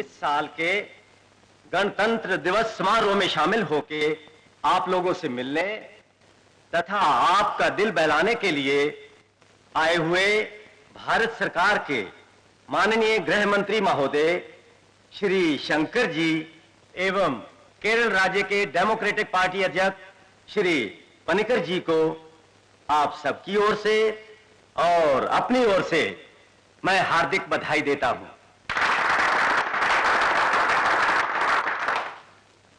इस साल के गणतंत्र दिवस समारोह में शामिल होके आप लोगों से मिलने तथा आपका दिल बहलाने के लिए आए हुए भारत सरकार के माननीय गृह मंत्री महोदय श्री शंकर जी एवं केरल राज्य के डेमोक्रेटिक पार्टी अध्यक्ष श्री पनिकर जी को आप सबकी ओर से और अपनी ओर से मैं हार्दिक बधाई देता हूं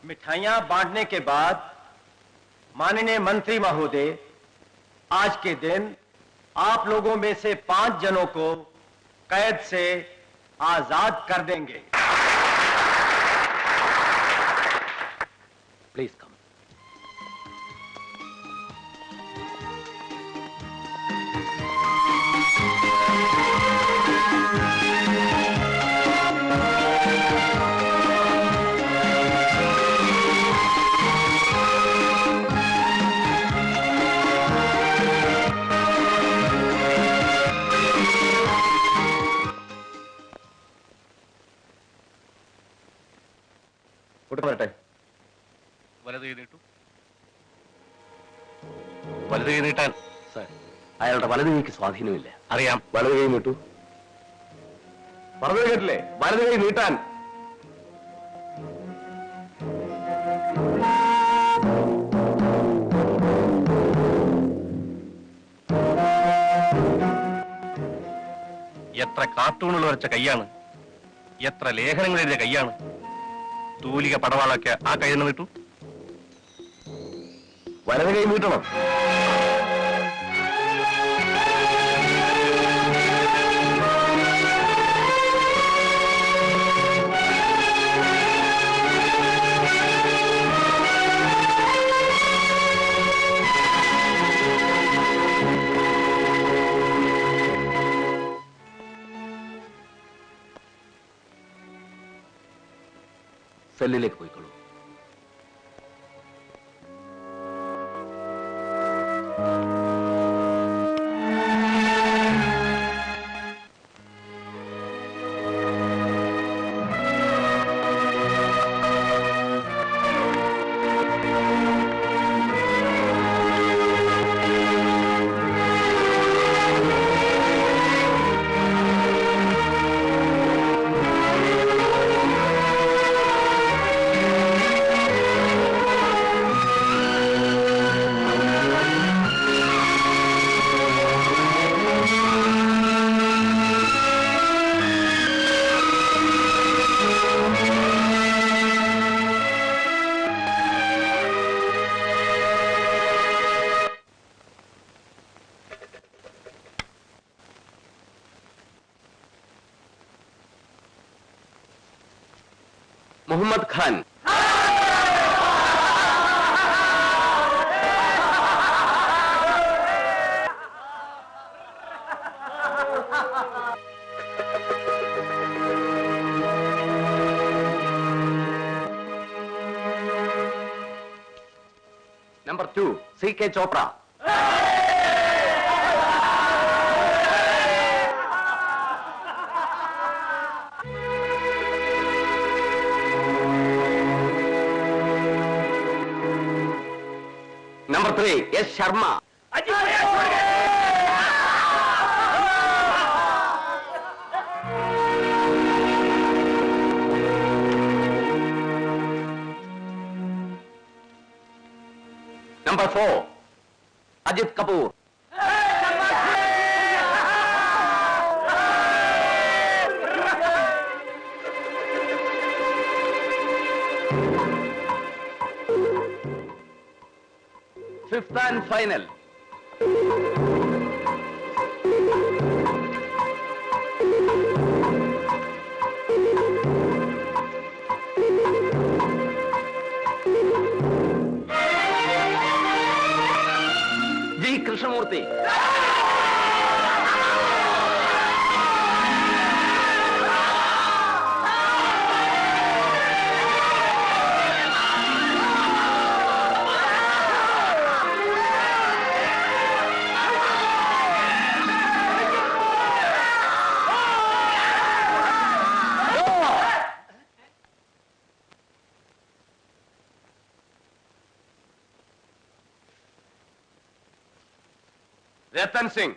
मिठाइयां बांटने के बाद माननीय मंत्री महोदय आज के दिन आप लोगों में से पांच जनों को कैद से आजाद कर देंगे വലത് കൈ നീട്ടാൻ അയാളുടെ വലതു കൈക്ക് സ്വാധീനമില്ല അറിയാം വലതു കൈ നീട്ടു പറഞ്ഞു കേട്ടില്ലേ വലതു കൈ നീട്ടാൻ എത്ര കാർട്ടൂണുകൾ വരച്ച കൈയാണ് എത്ര ലേഖനങ്ങൾ എഴുതിയ കൈയാണ് തൂലിക പടവാളൊക്കെ ആ കൈ തന്നെ നീട്ടു വലതു കൈ നീട്ടണം സെല്ലിലേക്ക് പോയിക്കോളൂ Mohammed Khan number two C K Chopra Number 3, S. Sharma. Number 4, Ajit Kapoor. Fifth and final G Krishnamurthy Ratan Singh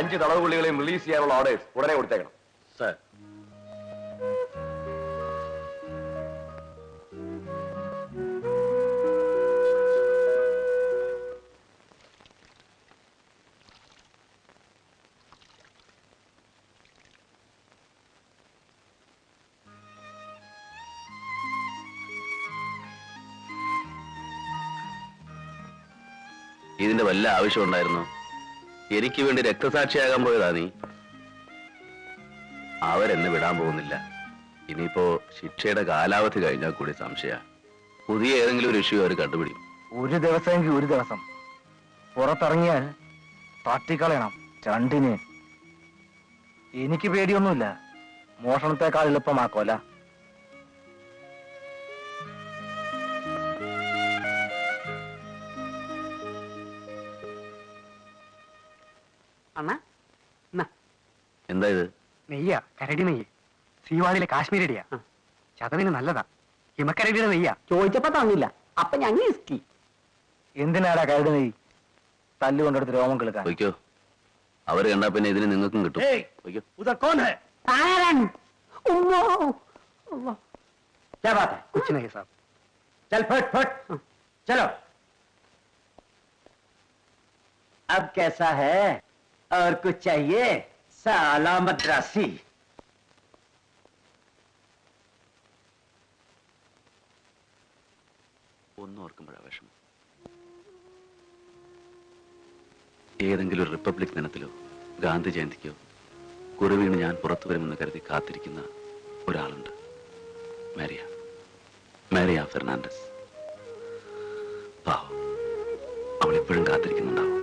അഞ്ച് തടവുപുള്ളികളെയും റിലീസ് ചെയ്യാനുള്ള ഓർഡേഴ്സ് ഉടനെ കൊടുത്തേക്കണം സർ ഇതിന്റെ വല്ല ആവശ്യം എനിക്ക് വേണ്ടി രക്തസാക്ഷിയാകാൻ പോയതാ നീ അവരെന്നെ വിടാൻ പോകുന്നില്ല ഇനിയിപ്പോ ശിക്ഷയുടെ കാലാവധി കഴിഞ്ഞാൽ കൂടി സംശയ പുതിയ ഏതെങ്കിലും ഒരു ഇഷ്യൂ അവർ കണ്ടുപിടിക്കും ഒരു ദിവസമെങ്കിൽ ഒരു ദിവസം പുറത്തിറങ്ങിയാൽ തട്ടിക്കളയണം ചണ്ടിന് എനിക്ക് പേടിയൊന്നുമില്ല മോഷണത്തെക്കാൾ എളുപ്പമാക്കോല അണ്ണ എന്നാ എന്താ ഇത് നെയ്യ കരടി നെയ്യ് സീവാളിലെ കാശ്മീരടിയാ ചതവിന് നല്ലതാ ഹിമക്കരടിയുടെ നെയ്യ ചോദിച്ചപ്പോ തന്നില്ല അപ്പൊ ഞങ്ങൾ ഇസ്കി എന്തിനാടാ കരട് നീ തല്ലുകൊണ്ടെടുത്ത് രോമം കിളുക്കാൻ വയ്ക്കോ അവര് കണ്ടാ പിന്നെ ഇതിന് നിങ്ങൾക്കും കിട്ടും വയ്ക്കോ ഉദർ കോൺ ഹെ क्या बात है കുച്ചു നെയ്യ് സാബ് चल फट फट चलो अब कैसा है और कुछ चाहिए साला मद्रासी ഒന്നും ഓർക്കുമ്പോഴാ വിഷമം ഏതെങ്കിലും ഒരു റിപ്പബ്ലിക് ദിനത്തിലോ ഗാന്ധി ജയന്തിക്കോ കുറുവീണ് ഞാൻ പുറത്തു വരുമെന്ന് കരുതി കാത്തിരിക്കുന്ന ഒരാളുണ്ട് മാരിയ മാരിയ ഫെർണാണ്ടസ് പാവം അവൾ എപ്പോഴും കാത്തിരിക്കുന്നുണ്ടാവും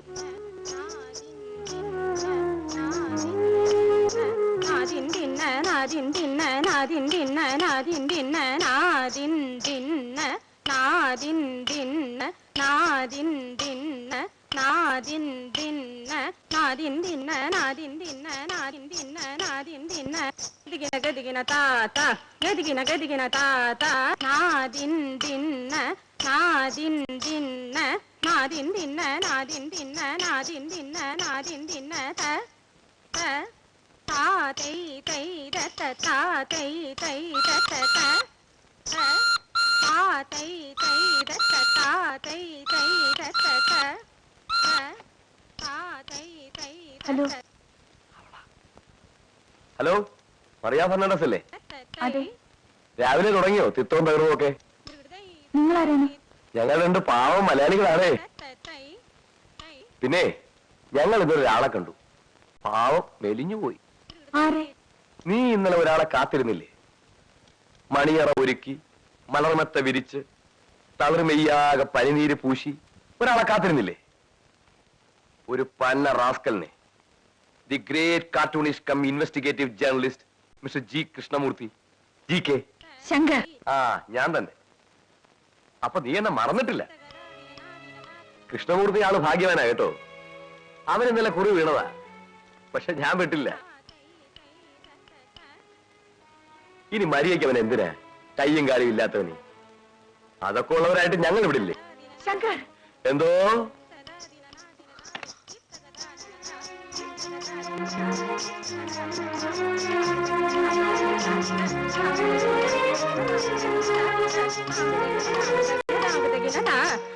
നാദിൻ തിന്ന നാദിൻ തിന്ന നാദിൻ തിന്ന നാദിൻ തിന്ന നാദിൻ തിന്ന നാദിൻ തിന്ന നാദിൻ തിന്ന നാദിൻ തിന്ന നാദിൻ തിന്ന നാദിൻ തിന്ന നാദിൻ തിന്ന ഗതികിന ഗതികിന താത്ത ഗതികിന ഗതികിന താത്ത നാദിൻ തിന്ന നാദിൻ തിന്ന നാദിൻ തിന്ന നാദിൻ തിന്ന നാദിൻ തിന്ന നാദിൻ തിന്ന ത ഹലോ ഹലോ മറിയ ഫെർണാണ്ടസ് അല്ലേ രാവിലെ തുടങ്ങിയോ തിത്തവും തകർവും ഒക്കെ നിങ്ങൾ ഞങ്ങൾ രണ്ട് പാവം മലയാളികളാണേ പിന്നെ ഞങ്ങൾ ഇതൊരാളെ കണ്ടു പാവം മെലിഞ്ഞു പോയി ആരെ നീ ഇന്നലെ ഒരാളെ കാത്തിരുന്നില്ലേ മണിയറ ഒരുക്കി മലർമത്തെ വിരിച്ച് തളിർമെയ്യാകെ പനിനീര് പൂശി ഒരാളെ കാത്തിരുന്നില്ലേ ഒരു പന്ന റാസ്കലിനെ the great cartoonist cum investigative journalist mister G Krishnamurthy G K Shankar ആ ഞാൻ തന്നെ അപ്പൊ നീ എന്നെ മറന്നിട്ടില്ല കൃഷ്ണമൂർത്തി ആള് ഭാഗ്യവാനാ കേട്ടോ അവൻ ഇന്നലെ കുറി വീണതാ പക്ഷെ ഞാൻ വിട്ടില്ല ഇനി മരിയയ്ക്ക് അവൻ എന്തിനാ കയ്യും കാലും ഇല്ലാത്തവന് അതൊക്കെ ഉള്ളവരായിട്ട് ഞങ്ങൾ ഇവിടെ ഇല്ലേ ശങ്കർ എന്തോ நான்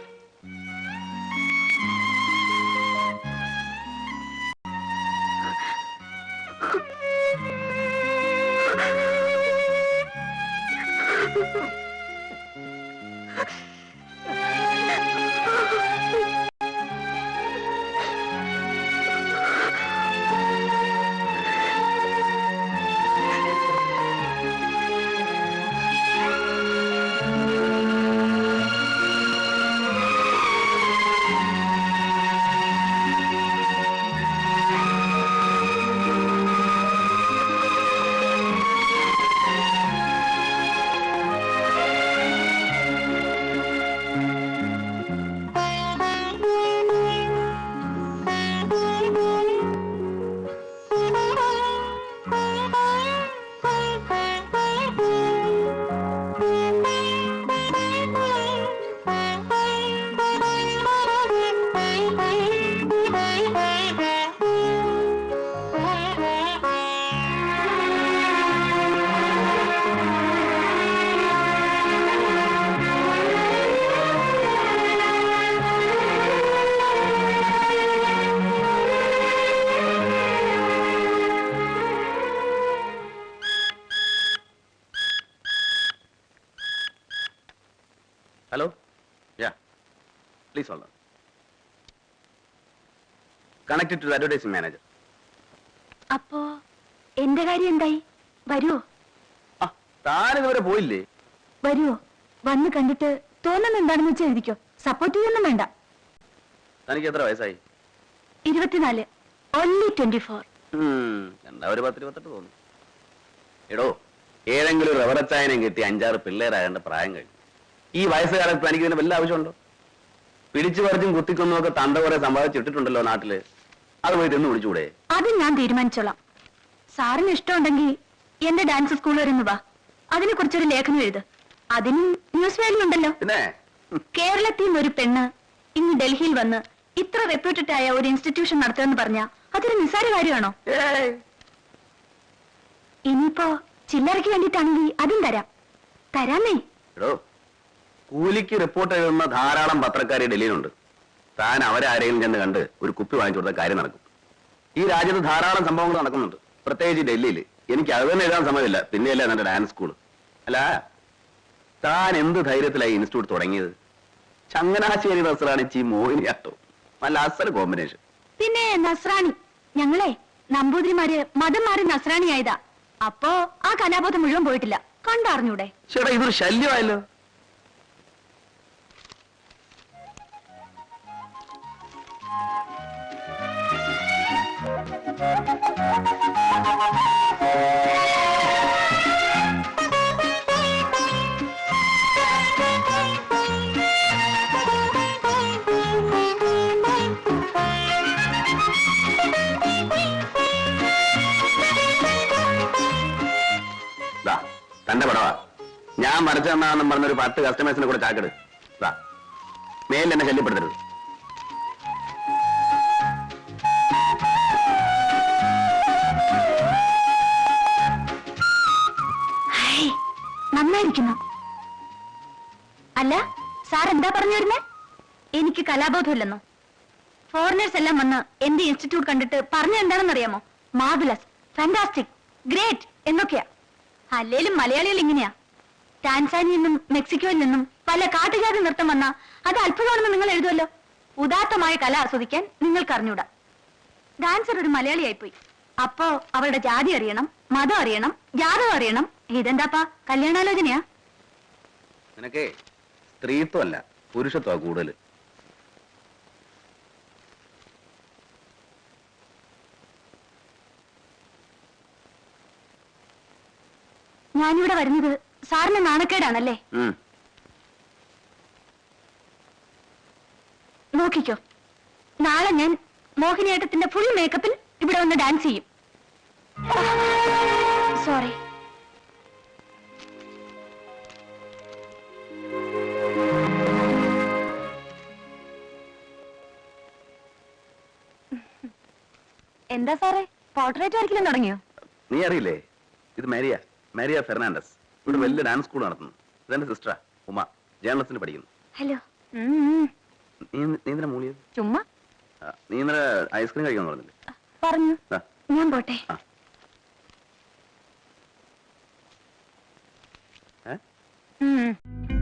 Please hold on. Connected advertising manager അപ്പോ എന്റെ കാര്യം എന്തായി വരുമോ ആ താനിതുവരെ പോയില്ലേ വരുമോ വന്ന് കണ്ടിട്ട് തോന്നുന്ന എന്താണെന്ന് വെച്ചാൽ എഴുതിക്കോ സപ്പോർട്ട് ചെയ്യൊന്നും വേണ്ട തനിക്ക് എത്ര വയസ്സായി ഇരുപത്തിനാല് ഓൺലി ട്വന്റി ഫോർ എന്താ ഒരു പത്തിരുപത്തെട്ട് തോന്നുന്നു എടോ ഏതെങ്കിലും റബ്ബർ ചായനം കിട്ടി അഞ്ചാറ് പിള്ളേരാകേണ്ട പ്രായം കഴിഞ്ഞു ഈ വയസ്സുകാലത്ത് തനിക്ക് ഇതിന് വല്ല ആവശ്യമുണ്ടോ പിടിച്ചു പറിച്ചും കുത്തിക്കൊന്നും ഒക്കെ തണ്ട കുറെ സമ്പാദിച്ചിട്ടിട്ടുണ്ടല്ലോ നാട്ടില് അത് പോയി തിന്നു വിളിച്ചുകൂടെ അത് ഞാൻ തീരുമാനിച്ചോളാം സാറിന് ഇഷ്ടമുണ്ടെങ്കിൽ എന്റെ ഡാൻസ് സ്കൂൾ വരുന്നു വാ അതിനെ കുറിച്ചൊരു ലേഖനം എഴുത് അതിന് ന്യൂസ് വേലുണ്ടല്ലോ കേരളത്തിൽ നിന്ന് ഒരു പെണ്ണ് ഇന്ന് ഡൽഹിയിൽ വന്ന് ഇത്ര റെപ്യൂട്ടഡ് ആയ ഒരു ഇൻസ്റ്റിറ്റ്യൂഷൻ നടത്തുമെന്ന് പറഞ്ഞ അതൊരു നിസാര കാര്യമാണോ ഇനിയിപ്പോ ചില്ലറയ്ക്ക് വേണ്ടിട്ടാണെങ്കിൽ അതും തരാം തരാമേ കൂലിക്ക് റിപ്പോർട്ട് എഴുതുന്ന ധാരാളം പത്രക്കാർ ഡൽഹിയിലുണ്ട് താൻ അവരാരെങ്കിലും ചെന്ന് കണ്ട് ഒരു കുപ്പി വാങ്ങിച്ചു കൊടുത്ത കാര്യം നടക്കും ഈ രാജ്യത്ത് ധാരാളം സംഭവങ്ങൾ നടക്കുന്നുണ്ട് പ്രത്യേകിച്ച് ഡൽഹിയിൽ എനിക്ക് അത് തന്നെ എഴുതാൻ സമയമില്ല പിന്നെയല്ല എന്റെ ഡാൻസ് സ്കൂൾ അല്ല താൻ എന്ത് ധൈര്യത്തിലായി ഇൻസ്റ്റിറ്റ്യൂട്ട് തുടങ്ങിയത് ചങ്ങനാശ്ശേരി നസ്രാണി ചീ മോഹിനിയാട്ടോ നല്ല അസൽ കോമ്പിനേഷൻ പിന്നെ നസ്രാണി ഞങ്ങളെ നമ്പൂതിരിമാര് മതം മാറി നസ്രാണി ആയതാ അപ്പോ ആ കലാബോധം മുഴുവൻ പോയിട്ടില്ല കണ്ടറിഞ്ഞൂടെ ചേട്ടാ ഇതൊരു ശല്യമായല്ലോ തന്റെ പടവാ ഞാൻ വരച്ചു പറഞ്ഞൊരു പത്ത് കസ്റ്റമേഴ്സിനെ കൂടെ ചാക്കട് മേലിൽ എന്നെ ശല്യപ്പെടുത്തരുത് സാർ എന്താ പറഞ്ഞു വരുന്നേ എനിക്ക് കലാബോധമില്ലെന്നോ ഫോറിനേഴ്സ് എല്ലാം വന്ന് എന്റെ ഇൻസ്റ്റിറ്റ്യൂട്ട് കണ്ടിട്ട് പറഞ്ഞ എന്താണെന്ന് അറിയാമോ മാബുലസ് ഫാന്റാസ്റ്റിക് ഗ്രേറ്റ് എന്നൊക്കെയാ അല്ലേലും മലയാളികൾ ഇങ്ങനെയാ ടാൻസാനിൽ നിന്നും മെക്സിക്കോയിൽ നിന്നും പല കാട്ടുജാതി നൃത്തം വന്ന അത് അത്ഭുതമാണെന്ന് നിങ്ങൾ എഴുതുമല്ലോ ഉദാത്തമായ കല ആസ്വദിക്കാൻ നിങ്ങൾക്ക് അറിഞ്ഞൂടാ ഡാൻസർ ഒരു മലയാളിയായിപ്പോയി അപ്പോ അവളുടെ ജാതി അറിയണം മതം അറിയണം ജാതകം അറിയണം ഇതെന്താപ്പാ കല്യാണാലോചനയാ നിനക്കേ സ്ത്രീത്വമല്ല പുരുഷത്വ കൂടുതൽ ഞാനിവിടെ വരുന്നത് സാറിന് നാണക്കേടാണല്ലേ നോക്കിക്കോ നാളെ ഞാൻ മോഹിനിയാട്ടത്തിന്റെ ഫുൾ മേക്കപ്പിൽ ഇവിടെ വന്ന് ഡാൻസ് ചെയ്യും സോറി എന്താ സാറേ പോർട്രേറ്റ് വരയ്ക്കലും തുടങ്ങിയോ നീ അറിയില്ലേ ഇത് മാരിയ മാരിയ ഫെർണാണ്ടസ് ഇവിടെ വലിയ ഡാൻസ് സ്കൂൾ നടത്തുന്നു ഇതെന്റെ സിസ്റ്ററാ ഉമ ജേർണലിസ്റ്റിന് പഠിക്കുന്നു ഹലോ നീന്തര മൂളിയത് ചുമ്മാ നീന്തര ഐസ്ക്രീം കഴിക്കാൻ പറഞ്ഞില്ലേ പറഞ്ഞു ഞാൻ പോട്ടെ ഏ